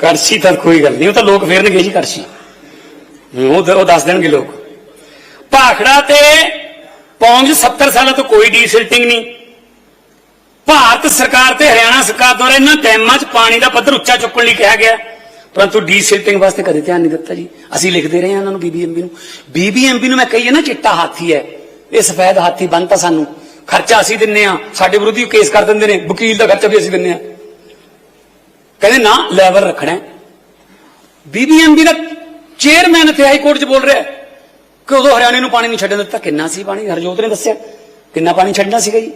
ਕਰਸ਼ੀ ਤਾਂ ਕੋਈ ਗੱਲ ਨਹੀਂ, ਉਹ ਤਾਂ ਲੋਕ ਫੇਰਨਗੇ ਜੀ ਕਰਸ਼ੀ। ਉਹ ਉਹ ਦੱਸ ਦੇਣਗੇ ਲੋਕ। ਭਾਖੜਾ ਤੇ ਪੌਂਜ 70 ਸਾਲਾਂ ਤੋਂ ਕੋਈ ਡੀਸਿਲਟਿੰਗ ਨਹੀਂ। ਭਾਰਤ ਸਰਕਾਰ ਤੇ ਹਰਿਆਣਾ ਸਰਕਾਰ ਦੁਆਰਾ ਇਹਨਾਂ ਡੈਮਾਂ 'ਚ ਪਾਣੀ ਦਾ ਪੱਧਰ ਉੱਚਾ ਚੁੱਕਣ ਲਈ ਕਿਹਾ ਗਿਆ। ਪਰੰਤੂ ਡੀਸਿਲਟਿੰਗ ਵਾਸਤੇ ਕਦੇ ਧਿਆਨ ਨਹੀਂ ਦਿੱਤਾ ਜੀ। ਅਸੀਂ ਲਿਖਦੇ ਰਹੇ ਹਾਂ ਇਹਨਾਂ ਨੂੰ, ਬੀਬੀਐਮਬੀ ਨੂੰ। ਬੀਬੀਐਮਬੀ ਨੂੰ ਮੈਂ ਕਹੀਏ ਨਾ, ਚਿੱਟਾ ਹਾਥੀ ਹੈ। ਇਹ ਸਫੈਦ ਹਾਥੀ ਬਣਤਾ ਸਾਨੂੰ। ਖਰਚਾ ਅਸੀਂ ਦਿੰਨੇ ਆ ਸਾਡੇ ਵਿਰੋਧੀ ਕੇਸ ਕਰ ਦਿੰਦੇ ਨੇ। ਵਕੀਲ ਦਾ ਖਰਚਾ ਵੀ ਅਸੀਂ ਦਿੰਨੇ ਆ ਕਹਿੰਦੇ ਨਾ ਲੈਵਲ ਰੱਖਣਾ ਬੀਬੀਐਮਬੀ ਦਾ ਚੇਅਰਮੈਨ ਇੱਥੇ ਹਾਈ ਕੋਰਟ 'ਚ ਬੋਲ ਰਿਹਾ ਕਿ ਉਦੋਂ ਹਰਿਆਣੇ ਨੂੰ ਪਾਣੀ ਨਹੀਂ ਛੱਡਣ ਦਿੱਤਾ। ਕਿੰਨਾ ਸੀ ਪਾਣੀ? ਹਰਜੋਤ ਨੇ ਦੱਸਿਆ। ਕਿੰਨਾ ਪਾਣੀ ਛੱਡਣਾ ਸੀਗਾ ਜੀ?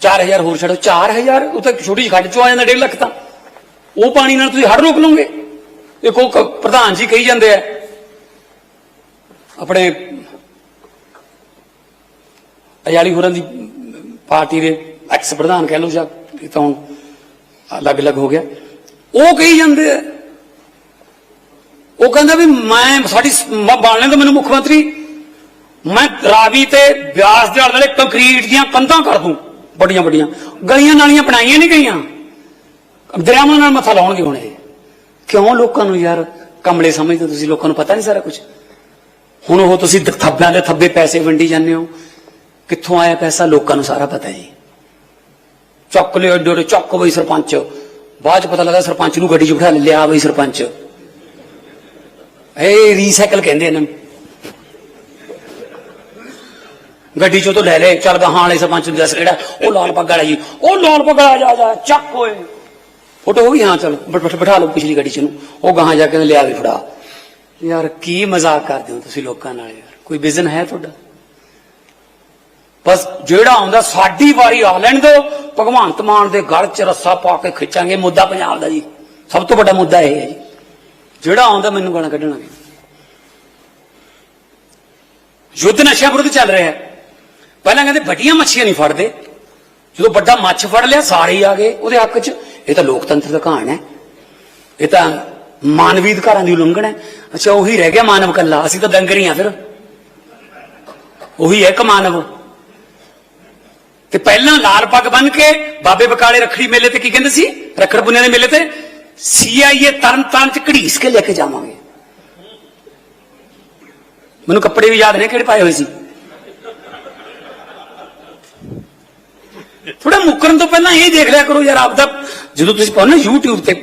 4000 ਹੋਰ ਛੱਡੋ। 4000 ਉਹ ਤਾਂ ਛੋਟੀ ਜਿਹੀ ਖੱਡ ਚੋਂ ਆ ਜਾਂਦਾ 1.5 ਲੱਖ ਤਾਂ। ਉਹ ਪਾਣੀ ਨਾਲ ਤੁਸੀਂ ਹੜ ਰੋਕ ਲਓਗੇ। ਦੇਖੋ ਪ੍ਰਧਾਨ ਜੀ ਕਹੀ ਜਾਂਦੇ ਆ, ਆਪਣੇ ਅਯਾਲੀ ਹੋਰਾਂ ਦੀ ਪਾਰਟੀ ਦੇ ਐਕਸ ਪ੍ਰਧਾਨ ਕਹਿ ਲਓ ਜਾਂ ਤਾਂ ਅਲੱਗ-ਅਲੱਗ ਹੋ ਗਿਆ। ਉਹ ਕਹੀ ਜਾਂਦੇ ਆ। ਉਹ ਕਹਿੰਦਾ ਵੀ ਮੈਂ, ਸਾਡੀ ਸ- ਮ- ਬਣਨੇ ਮੈਨੂੰ ਮੁੱਖ ਮੰਤਰੀ, ਮੈਂ ਰਾਵੀ ਤੇ ਬਿਆਸ ਦੇ ਆਲੇ ਕੰਕਰੀਟ ਦੀਆਂ ਕੰਧਾਂ ਕਰ ਦੂੰ ਵੱਡੀਆਂ ਵੱਡੀਆਂ ਗਲੀਆਂ ਨਾਲੀਆਂ ਬਣਾਈਆਂ ਨਹੀਂ ਗਈਆਂ। ਦਰਿਆਵਾਂ ਨਾਲ ਮੱਥਾ ਲਾਉਣਗੇ ਹੁਣ ਇਹ। ਕਿਉਂ ਲੋਕਾਂ ਨੂੰ ਯਾਰ? ਕਮਲੇ ਸਮਝਦੇ ਤੁਸੀਂ, ਲੋਕਾਂ ਨੂੰ ਪਤਾ ਨਹੀਂ ਸਾਰਾ ਕੁਝ ਹੁਣ ਉਹ ਤੁਸੀਂ ਥੱਬਿਆਂ ਦੇ ਥੱਬੇ ਪੈਸੇ ਵੰਡੀ ਜਾਂਦੇ ਹੋ। ਕਿੱਥੋਂ ਆਇਆ ਪੈਸਾ? ਲੋਕਾਂ ਨੂੰ ਸਾਰਾ ਪਤਾ ਜੀ। ਚੱਕ ਲਿਓ ਏਡੇ ਏਡੇ ਚੱਕ ਬਈ ਸਰਪੰਚ। ਬਾਅਦ ਚ ਪਤਾ ਲੱਗਾ ਸਰਪੰਚ ਨੂੰ ਗੱਡੀ 'ਚ ਬਿਠਾ ਲਿਆ ਬਈ ਸਰਪੰਚ। ਇਹ ਰੀਸਾਈਕਲ ਕਹਿੰਦੇ ਇਹਨਾਂ ਨੂੰ। ਗੱਡੀ ਚੋਂ ਤੋਂ ਲੈ ਲੈ ਚੱਲ ਗਾਹਾਂ ਵਾਲੇ ਸਰਪੰਚ ਨੂੰ ਦੱਸ ਕਿਹੜਾ, ਉਹ ਲਾਲ ਪੱਗ ਵਾਲਾ ਜੀ। ਉਹ ਲਾਲ ਪੱਗ ਵਾਲਾ ਜਾ ਜਾ, ਚੱਕ ਓਏ। ਫੋਟੋ ਉਹ ਵੀ ਹਾਂ, ਚਲ, ਬਿਠਾ ਲਓ ਪਿਛਲੀ ਗੱਡੀ ਚ ਨੂੰ ਉਹ ਗਾਹਾਂ ਜਾ ਕੇ ਲਿਆ ਵੀ ਫੜਾ। ਯਾਰ ਕੀ ਮਜ਼ਾਕ ਕਰਦੇ ਹੋ ਤੁਸੀਂ ਲੋਕਾਂ ਨਾਲ ਯਾਰ। ਕੋਈ ਵਿਜ਼ਨ ਹੈ ਤੁਹਾਡਾ? ਬਸ ਜਿਹੜਾ ਆਉਂਦਾ, ਸਾਡੀ ਵਾਰੀ ਆ ਲੈਣ ਦਿਓ। ਭਗਵੰਤ ਮਾਨ ਦੇ ਗਲ 'ਚ ਰੱਸਾ ਪਾ ਕੇ ਖਿੱਚਾਂਗੇ, ਮੁੱਦਾ ਪੰਜਾਬ ਦਾ ਜੀ। ਸਭ ਤੋਂ ਵੱਡਾ ਮੁੱਦਾ ਇਹ ਹੈ ਜੀ। ਜਿਹੜਾ ਆਉਂਦਾ, ਮੈਨੂੰ ਗਾਲਾਂ ਕੱਢਣਾ ਯੁੱਧ ਨਸ਼ਿਆਂ ਵਿਰੁੱਧ ਚੱਲ ਰਿਹਾ ਹੈ। ਪਹਿਲਾਂ ਕਹਿੰਦੇ ਵੱਡੀਆਂ ਮੱਛੀਆਂ ਨਹੀਂ ਫੜਦੇ। ਜਦੋਂ ਵੱਡਾ ਮੱਛ ਫੜ ਲਿਆ, ਸਾਰੇ ਹੀ ਆ ਗਏ। ਉਹਦੇ ਹੱਕ 'ਚ ਇਹ ਤਾਂ ਲੋਕਤੰਤਰ ਦਾ ਕਹਾਣ ਹੈ। ਇਹ ਤਾਂ ਮਾਨਵੀ ਅਧਿਕਾਰਾਂ ਦੀ ਉਲੰਘਣਾ ਹੈ। ਅੱਛਾ, ਉਹੀ ਰਹਿ ਗਿਆ ਮਾਨਵ ਕੱਲਾ ਅਸੀਂ ਤਾਂ ਡੰਗਰ ਹੀ ਆ ਫਿਰ। ਉਹੀ ਹੈ ਇੱਕ ਮਾਨਵ। ਤੇ ਪਹਿਲਾਂ ਲਾਲ ਪੱਗ ਬੰਨ ਕੇ ਬਾਬੇ ਬਕਾਲੇ ਰੱਖੜੀ ਮੇਲੇ ਤੇ ਕੀ ਕਹਿੰਦੇ ਸੀ ਰੱਖੜ ਪੁੰਨਿਆ ਦੇ ਮੇਲੇ ਤੇ ਸੀਆਈਏ ਤਰਨ ਤਾਰਨ ਚ ਘੜੀਸ ਕੇ ਲੈ ਕੇ ਜਾਵਾਂਗੇ ਮੈਨੂੰ ਕੱਪੜੇ ਵੀ ਯਾਦ ਨੇ ਕਿਹੜੇ ਪਾਏ ਹੋਏ ਸੀ ਥੋੜਾ ਮੁੱਕਰਨ ਤੋਂ ਪਹਿਲਾਂ ਇਹ ਦੇਖ ਲਿਆ ਕਰੋ ਯਾਰ ਆਪਦਾ ਜਦੋਂ ਤੁਸੀਂ ਪਾਉਣਾ YouTube ਤੇ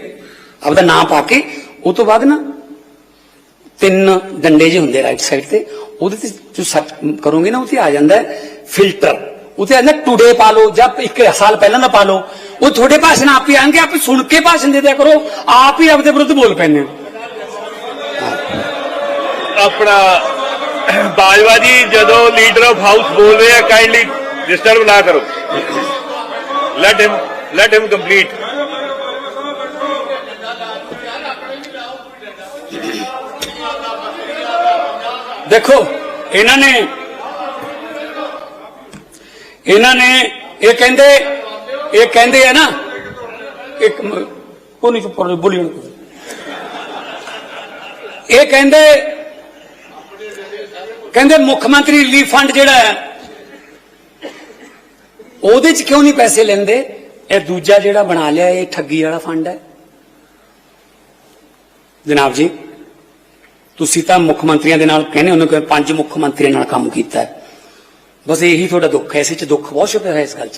ਆਪਦਾ ਨਾਮ ਪਾ ਕੇ ਉਹ ਤੋਂ ਬਾਅਦ ਨਾ ਤਿੰਨ ਡੰਡੇ ਜਿਹੇ ਹੁੰਦੇ ਰਾਈਟ ਸਾਈਡ ਤੇ ਉਹਦੇ ਤੇ ਜੋ ਸਰਚ ਕਰੋਗੇ ਨਾ ਉੱਥੇ ਆ ਜਾਂਦਾ ਫਿਲਟਰ ਉੱਥੇ ਆਂਦਾ ਟੁਡੇ ਪਾ ਲਓ ਜਾਂ ਇੱਕ ਸਾਲ ਪਹਿਲਾਂ ਦਾ ਪਾ ਲਓ। ਉਹ ਤੁਹਾਡੇ ਭਾਸ਼ਣ ਆਪ ਹੀ ਆਣਗੇ ਆਪ ਹੀ ਸੁਣ ਕੇ ਭਾਸ਼ਣ ਦੇ ਦਿਆ ਕਰੋ ਆਪ ਹੀ ਆਪਦੇ ਵਿਰੁੱਧ ਬੋਲ ਪੈਂਦੇ ਹੋ ਆਪਣਾ ਬਾਜਵਾ ਜੀ ਜਦੋਂ ਲੀਡਰ ਆਫ ਹਾਊਸ ਬੋਲ ਰਹੇ ਆ ਕਾਈਂਡਲੀ ਡਿਸਟਰਬ ਨਾ ਕਰੋ। Let him let him complete ਦੇਖੋ ਇਹਨਾਂ ਨੇ ਇਹਨਾਂ ਨੇ ਇਹ ਕਹਿੰਦੇ ਇਹ ਕਹਿੰਦੇ ਆ ਨਾ, ਇੱਕ ਮ- ਉਹ ਨਹੀਂ ਚੁੱਪ ਕਰੋ ਬੋਲੀ ਇਹ ਕਹਿੰਦੇ ਕਹਿੰਦੇ ਮੁੱਖ ਮੰਤਰੀ ਰਿਲੀਫ ਫੰਡ ਜਿਹੜਾ ਹੈ, ਉਹਦੇ ਚ ਕਿਉਂ ਨਹੀਂ ਪੈਸੇ ਲੈਂਦੇ? ਇਹ ਦੂਜਾ ਜਿਹੜਾ ਬਣਾ ਲਿਆ, ਇਹ ਠੱਗੀ ਵਾਲਾ ਫੰਡ ਹੈ। ਜਨਾਬ ਜੀ, ਤੁਸੀਂ ਤਾਂ ਮੁੱਖ ਮੰਤਰੀਆਂ ਦੇ ਨਾਲ ਕਹਿੰਦੇ ਉਹਨੂੰ ਕਿ ਪੰਜ ਮੁੱਖ ਮੰਤਰੀਆਂ ਨਾਲ ਕੰਮ ਕੀਤਾ ਹੈ। ਬਸ ਇਹੀ ਤੁਹਾਡਾ ਦੁੱਖ ਹੈ, ਇਸੇ ਚ ਦੁੱਖ ਬਹੁਤ ਛੁਪਿਆ ਹੋਇਆ ਇਸ ਗੱਲ 'ਚ,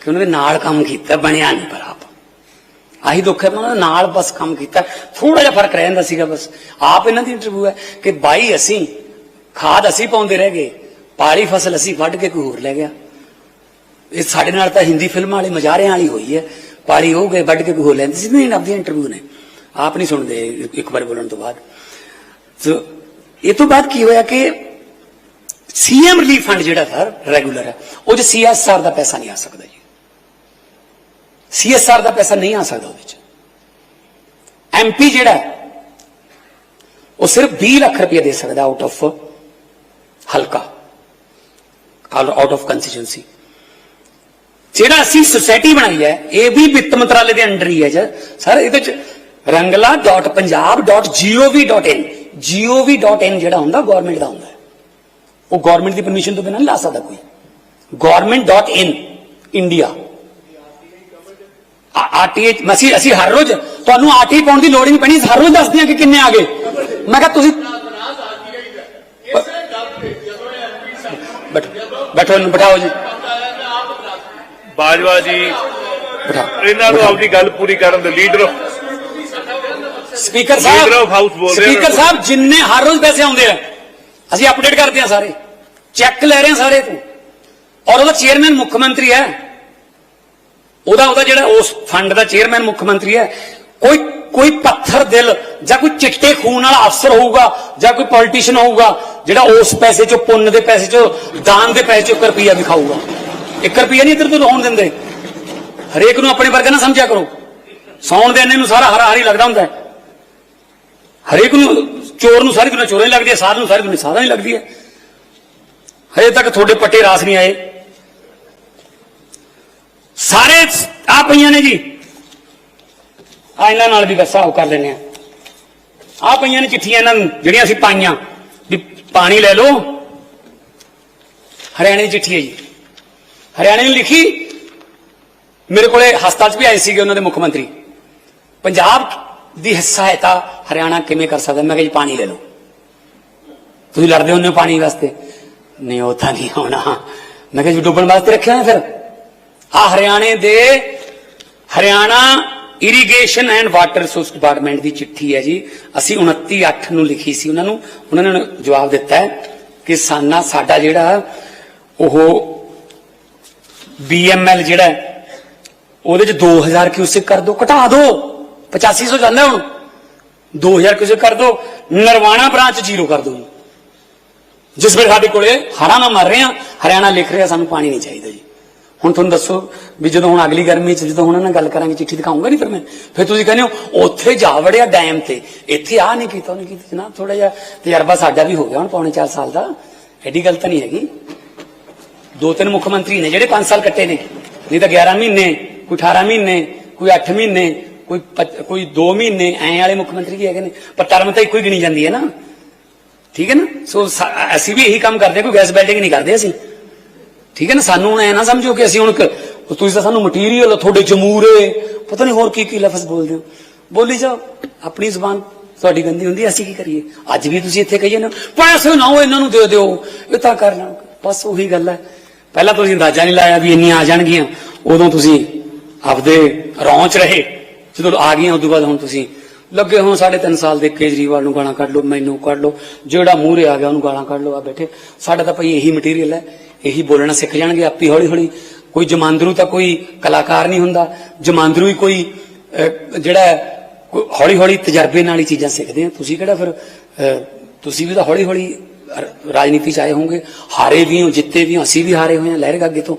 ਕਿ ਉਹਨਾਂ ਦੇ ਨਾਲ ਕੰਮ ਕੀਤਾ, ਬਣਿਆ ਨਹੀਂ ਪਰ ਆਪ। ਆਹੀ ਦੁੱਖ ਹੈ, ਉਹਨਾਂ ਦੇ ਨਾਲ ਬਸ ਕੰਮ ਕੀਤਾ ਥੋੜਾ ਜਿਹਾ ਫ਼ਰਕ ਰਹਿ ਜਾਂਦਾ ਸੀਗਾ ਬਸ। ਆਪ ਇਹਨਾਂ ਦੀ ਇੰਟਰਵਿਊ ਹੈ ਕਿ ਬਾਈ ਅਸੀਂ ਖਾਦ ਅਸੀਂ ਪਾਉਂਦੇ ਰਹਿ ਗਏ, ਪਾਲੀ ਫਸਲ ਅਸੀਂ ਵੱਢ ਕੇ ਕੋਈ ਹੋਰ ਲੈ ਗਿਆ। ਇਹ ਸਾਡੇ ਨਾਲ ਤਾਂ ਹਿੰਦੀ ਫਿਲਮਾਂ ਵਾਲੀ ਮਜ਼ਾਰਿਆਂ ਵਾਲੀ ਹੋਈ ਹੈ, ਪਾਲੀ ਹੋ ਗਏ, ਵੱਢ ਕੇ ਕੋਈ ਹੋਰ ਲੈਂਦੇ ਸੀ। ਨਹੀਂ ਆਪਦੀਆਂ ਇੰਟਰਵਿਊ ਨੇ। ਆਪ ਨਹੀਂ ਸੁਣਦੇ ਇੱਕ ਵਾਰ ਬੋਲਣ ਤੋਂ ਬਾਅਦ। ਸੋ, ਇਹ ਤੋਂ ਬਾਅਦ ਕੀ ਹੋਇਆ ਕਿ ਸੀਐਮ ਰਿਲੀਫ ਫੰਡ ਜਿਹੜਾ ਸਰ ਰੈਗੂਲਰ ਹੈ, ਉਹ ਚ ਸੀਐਸਆਰ ਦਾ ਪੈਸਾ ਨਹੀਂ ਆ ਸਕਦਾ ਜੀ। ਸੀਐਸਆਰ ਦਾ ਪੈਸਾ ਨਹੀਂ ਆ ਸਕਦਾ ਉਹਦੇ ਚ। ਐਮਪੀ ਜਿਹੜਾ ਉਹ ਸਿਰਫ 20 ਲੱਖ ਰੁਪਏ ਦੇ ਸਕਦਾ ਆਊਟ ਆਫ ਹਲਕਾ ਆਊਟ ਆਫ ਕੰਸਟੀਚੁਐਂਸੀ ਜਿਹੜਾ ਅਸੀਂ ਸੁਸਾਇਟੀ ਬਣਾਈ ਹੈ, ਇਹ ਵੀ ਵਿੱਤ ਮੰਤਰਾਲੇ ਦੇ ਅੰਡਰ ਹੀ ਹੈ ਜੀ। ਸਰ, ਇਹਦੇ ਚ rangla.punjab.gov.in gov.in ਜਿਹੜਾ ਹੁੰਦਾ ਗਵਰਨਮੈਂਟ ਦਾ ਹੁੰਦਾ ਹੈ। ਉਹ ਗਵਰਨਮੈਂਟ ਦੀ ਪਰਮਿਸ਼ਨ ਤੋਂ ਬਿਨਾਂ ਨਹੀਂ ਲਾ ਸਕਦਾ ਕੋਈ। government.in ਇੰਡੀਆ ਆਰਟੀਏ ਅਸੀਂ ਅਸੀਂ ਹਰ ਰੋਜ਼ ਤੁਹਾਨੂੰ ਆਰਟੀ ਪਾਉਣ ਦੀ ਲੋੜ ਨਹੀਂ ਪੈਣੀ ਹਰ ਰੋਜ਼ ਦੱਸਦੇ ਹਾਂ ਕਿ ਕਿੰਨੇ ਆ ਗਏ। ਮੈਂ ਕਿਹਾ ਤੁਸੀਂ ਬੈਠੋ ਇਹਨੂੰ ਬਿਠਾਓ ਜੀ। ਬਾਜਵਾ ਜੀ ਬਿਠਾਓ ਇਹਨਾਂ ਨੂੰ ਆਪਣੀ ਗੱਲ ਪੂਰੀ ਕਰਨ ਦੇ ਲੀਡਰ ਸਪੀਕਰ ਸਾਹਿਬ ਬੋਲ ਰਹੇ ਸਪੀਕਰ ਨੇ। ਸਾਹਿਬ ਜਿੰਨੇ ਹਰ ਰੋਜ਼ ਪੈਸੇ ਆਉਂਦੇ ਆ ਅਸੀਂ ਅਪਡੇਟ ਕਰਦੇ ਹਾਂ ਸਾਰੇ। ਚੈੱਕ ਲੈ ਰਹੇ ਹਾਂ ਸਾਰੇ ਤੋਂ ਔਰ ਉਹਦਾ ਚੇਅਰਮੈਨ ਮੁੱਖ ਮੰਤਰੀ ਹੈ। ਉਹਦਾ ਉਹਦਾ ਜਿਹੜਾ ਉਸ ਫੰਡ ਦਾ ਚੇਅਰਮੈਨ ਮੁੱਖ ਮੰਤਰੀ ਹੈ। ਕੋਈ ਕੋਈ ਪੱਥਰ ਦਿਲ ਜਾਂ ਕੋਈ ਚਿੱਟੇ ਖੂਨ ਵਾਲਾ ਅਫਸਰ ਹੋਊਗਾ ਜਾਂ ਕੋਈ ਪੋਲੀਟੀਸ਼ੀਅਨ ਹੋਊਗਾ ਜਿਹੜਾ ਉਸ ਪੈਸੇ ਚੋਂ, ਪੁੰਨ ਦੇ ਪੈਸੇ ਚੋਂ, ਦਾਨ ਦੇ ਪੈਸੇ ਚੋਂ 1 ਰੁਪਿਆ ਵੀ ਖਾਊਗਾ। 1 ਰੁਪਿਆ ਨਹੀਂ ਇੱਧਰ ਤੋਂ ਹੋਣ ਦਿੰਦੇ। ਹਰੇਕ ਨੂੰ ਆਪਣੇ ਵਰਗਾ ਨਾ ਸਮਝਿਆ ਕਰੋ। ਸੌਣ ਦੇ ਇੰਨੇ ਨੂੰ ਸਾਰਾ ਹਰਾ ਹਰੀ ਲੱਗਦਾ ਹੁੰਦਾ ਹਰੇਕ ਨੂੰ ਚੋਰ ਨੂੰ ਸਾਰੀ ਦੁਨੀਆ ਚੋਰਾਂ ਹੀ ਲੱਗਦੀ ਹੈ ਸਾਧ ਨੂੰ ਸਾਰੀ ਦੁਨੀਆ ਸਾਧਾਂ ਹੀ ਲੱਗਦੀ ਹੈ। ਹਜੇ ਤੱਕ ਤੁਹਾਡੇ ਪੱਟੇ ਰਾਸ ਨਹੀਂ ਆਏ। ਸਾਰੇ ਆ ਪਈਆਂ ਨੇ ਜੀ। ਆ ਇਹਨਾਂ ਨਾਲ ਵੀ ਬਸ ਆਓ ਕਰ ਲੈਨੇ ਆ ਆ ਪਈਆਂ ਨੇ ਚਿੱਠੀਆਂ ਇਹਨਾਂ ਨੂੰ, ਜਿਹੜੀਆਂ ਅਸੀਂ ਪਾਈਆਂ। ਵੀ ਪਾਣੀ ਲੈ ਲਓ। ਹਰਿਆਣੇ ਦੀ ਚਿੱਠੀ ਹੈ ਜੀ। ਹਰਿਆਣੇ ਨੇ ਲਿਖੀ, ਮੇਰੇ ਕੋਲੇ ਹਸਪਤਾਲ 'ਚ ਵੀ ਆਏ ਸੀਗੇ ਉਹਨਾਂ ਦੇ ਮੁੱਖ ਮੰਤਰੀ। ਪੰਜਾਬ ਦੀ ਸਹਾਇਤਾ ਹਰਿਆਣਾ ਕਿਵੇਂ ਕਰ ਸਕਦਾ? ਮੈਂ ਕਿਹਾ ਜੀ ਪਾਣੀ ਲੈ ਲਓ। ਤੁਸੀਂ ਲੜਦੇ ਹੁੰਦੇ ਹੋ ਪਾਣੀ ਵਾਸਤੇ? ਨਹੀਂ, ਉਹ ਤਾਂ ਨਹੀਂ ਹੋਣਾ ਮੈਂ ਕਿਹਾ ਜੀ ਡੁੱਬਣ ਵਾਸਤੇ ਰੱਖਿਆ ਨਾ ਫਿਰ। ਆ ਹਰਿਆਣੇ ਦੇ Haryana irrigation and water resource department ਦੀ ਚਿੱਠੀ ਹੈ ਜੀ। ਅਸੀਂ 29 8 ਨੂੰ ਲਿਖੀ ਸੀ ਉਹਨਾਂ ਨੂੰ। ਉਹਨਾਂ ਨੇ ਜਵਾਬ ਦਿੱਤਾ ਹੈ ਕਿ ਸਾਨਾ ਸਾਡਾ ਜਿਹੜਾ ਉਹ ਬੀਐਮਐਲ ਜਿਹੜਾ ਉਹਦੇ ਚ 2000 ਕਿਊਸਿਕ ਕਰ ਦਿਓ ਘਟਾ ਦਿਓ 8500 ਜਾਂਦਾ ਹੁਣ। 2000 ਕਿਊਸਿਕ ਕਰ ਦੋ, ਨਰਵਾਣਾ ਬ੍ਰਾਂਚ ਜ਼ੀਰੋ ਕਰ ਦਿਓ ਜੀ। ਜਿਸ ਵੇਲੇ ਸਾਡੇ ਕੋਲੇ ਹੜ੍ਹਾਂ ਮਰ ਰਹੇ ਆ ਹਰਿਆਣਾ ਲਿਖ ਰਿਹਾ ਸਾਨੂੰ ਪਾਣੀ ਨਹੀਂ ਚਾਹੀਦਾ ਜੀ। ਹੁਣ ਤੁਹਾਨੂੰ ਦੱਸੋ ਵੀ ਜਦੋਂ ਹੁਣ ਅਗਲੀ ਗਰਮੀ ਚ ਜਦੋਂ ਉਹਨਾਂ ਨਾਲ ਗੱਲ ਕਰਾਂਗੇ, ਚਿੱਠੀ ਦਿਖਾਉਂਗਾ ਨਹੀਂ ਫਿਰ ਮੈਂ। ਫਿਰ ਤੁਸੀਂ ਕਹਿੰਦੇ ਹੋ, ਉੱਥੇ ਜਾ ਵੜਿਆ ਡੈਮ ਤੇ, ਇੱਥੇ ਆ ਨਹੀਂ ਕੀਤਾ, ਉਹਨੇ ਕੀਤਾ ਜਨਾਬ ਥੋੜਾ ਜਿਹਾ ਤਜਰਬਾ ਸਾਡਾ ਵੀ ਹੋ ਗਿਆ ਹੁਣ ਪੌਣੇ 4 ਸਾਲ ਦਾ। ਐਡੀ ਗੱਲ ਤਾਂ ਨਹੀਂ ਹੈਗੀ। ਦੋ ਤਿੰਨ ਮੁੱਖ ਮੰਤਰੀ ਨੇ ਜਿਹੜੇ 5 ਸਾਲ ਕੱਟੇ ਨੇ, ਨਹੀਂ ਤਾਂ 11 ਮਹੀਨੇ, ਕੋਈ 18 ਮਹੀਨੇ, ਕੋਈ 8 ਮਹੀਨੇ, ਕੋਈ ਕੋਈ 2 ਮਹੀਨੇ ਐਂ ਵਾਲੇ ਮੁੱਖ ਮੰਤਰੀ ਵੀ ਹੈਗੇ ਨੇ, ਪਰ ਟਰਮ ਤਾਂ ਇੱਕੋ ਹੀ ਗਿਣੀ ਜਾਂਦੀ ਹੈ ਨਾ। ਠੀਕ ਹੈ ਨਾ? ਸੋ ਅਸੀਂ ਵੀ ਇਹੀ ਕੰਮ ਕਰਦੇ ਕੋਈ ਗੈਸ ਬੈਲਡਿੰਗ ਨਹੀਂ ਕਰਦੇ ਅਸੀਂ। ਠੀਕ ਹੈ ਨਾ? ਸਾਨੂੰ ਐ ਨਾ ਸਮਝੋ ਕਿ ਅਸੀਂ ਹੁਣ ਤੁਸੀਂ ਤਾਂ ਸਾਨੂੰ ਮਟੀਰੀਅਲ ਤੁਹਾਡੇ ਜਮੂਰੇ ਪਤਾ ਨਹੀਂ ਹੋਰ ਕੀ ਕੀ ਲਫ਼ਜ਼ ਬੋਲਦੇ ਹੋ। ਬੋਲੀ ਜਾਓ, ਆਪਣੀ ਜ਼ੁਬਾਨ ਤੁਹਾਡੀ ਗੰਦੀ ਹੁੰਦੀ ਅਸੀਂ ਕੀ ਕਰੀਏ? ਅੱਜ ਵੀ ਤੁਸੀਂ ਇੱਥੇ ਕਹੀਏ ਨਾ ਪੈਸੇ ਨਾ ਉਹ ਇਹਨਾਂ ਨੂੰ ਦੇ ਦਿਓ, ਇਹ ਤਾਂ ਕਰ ਲੈਣ ਬਸ ਉਹੀ ਗੱਲ ਹੈ। ਪਹਿਲਾਂ ਤੁਸੀਂ ਅੰਦਾਜ਼ਾ ਨਹੀਂ ਲਾਇਆ ਵੀ ਇੰਨੀਆਂ ਆ ਜਾਣਗੀਆਂ। ਉਦੋਂ ਤੁਸੀਂ ਆਪਦੇ ਰੌਂਚ ਰਹੇ। ਜਦੋਂ ਆ ਗਈਆਂ ਉਦੋਂ ਬਾਅਦ ਹੁਣ ਤੁਸੀਂ ਲੱਗੇ ਹੋਣ ਸਾਢੇ ਤਿੰਨ ਸਾਲ ਦੇ ਕੇਜਰੀਵਾਲ ਨੂੰ ਗਾਲਾਂ ਕੱਢ ਲਓ ਮੈਨੂੰ ਕੱਢ ਲਓ ਜਿਹੜਾ ਮੂਹਰੇ ਆ ਗਿਆ ਉਹਨੂੰ ਗਾਲਾਂ ਕੱਢ ਲਓ ਆ ਬੈਠੇ। ਸਾਡਾ ਤਾਂ ਭਈ ਇਹੀ ਮਟੀਰੀਅਲ ਹੈ ਇਹੀ ਬੋਲਣਾ ਸਿੱਖ ਜਾਣਗੇ ਆਪੀ ਹੌਲੀ ਹੌਲੀ ਕੋਈ ਜਮਾਂਦਰੂ ਤਾਂ ਕੋਈ ਕਲਾਕਾਰ ਨਹੀਂ ਹੁੰਦਾ ਜਮਾਂਦਰੂ ਹੀ ਕੋਈ ਜਿਹੜਾ ਹੌਲੀ ਹੌਲੀ ਤਜਰਬੇ ਨਾਲ ਹੀ ਚੀਜ਼ਾਂ ਸਿੱਖਦੇ ਆ। ਤੁਸੀਂ ਕਿਹੜਾ ਫਿਰ ਅਹ, ਤੁਸੀਂ ਵੀ ਤਾਂ ਹੌਲੀ ਹੌਲੀ ਰਾਜਨੀਤੀ ਚ ਆਏ ਹੋਵੋਗੇ। ਹਾਰੇ ਵੀ ਹੋ ਜਿੱਤੇ ਵੀ ਹੋ ਅਸੀਂ ਵੀ ਹਾਰੇ ਹੋਏ ਹਾਂ ਲਹਿਰ ਗੱਗੇ ਤੋਂ।